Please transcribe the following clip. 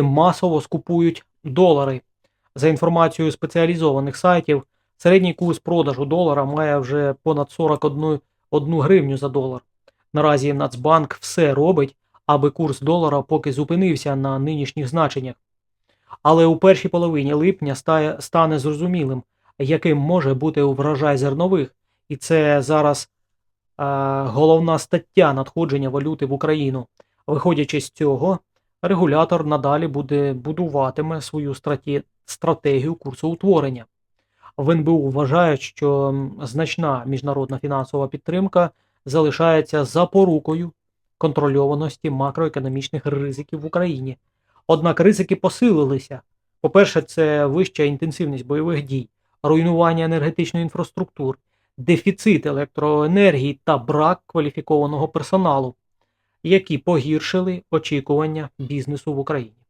масово скупують долари. За інформацією спеціалізованих сайтів, середній курс продажу долара має вже понад 41 одну гривню за долар. Наразі Нацбанк все робить, аби курс долара поки зупинився на нинішніх значеннях. Але у першій половині липня стає, стане зрозумілим, яким може бути врожай зернових, і це зараз е, головна стаття надходження валюти в Україну. Виходячи з цього, регулятор надалі буде будуватиме свою стратегію курсоутворення. В НБУ вважають, що значна міжнародна фінансова підтримка залишається запорукою контрольованості макроекономічних ризиків в Україні. Однак ризики посилилися. По-перше, це вища інтенсивність бойових дій, руйнування енергетичної інфраструктури, дефіцит електроенергії та брак кваліфікованого персоналу, які погіршили очікування бізнесу в Україні.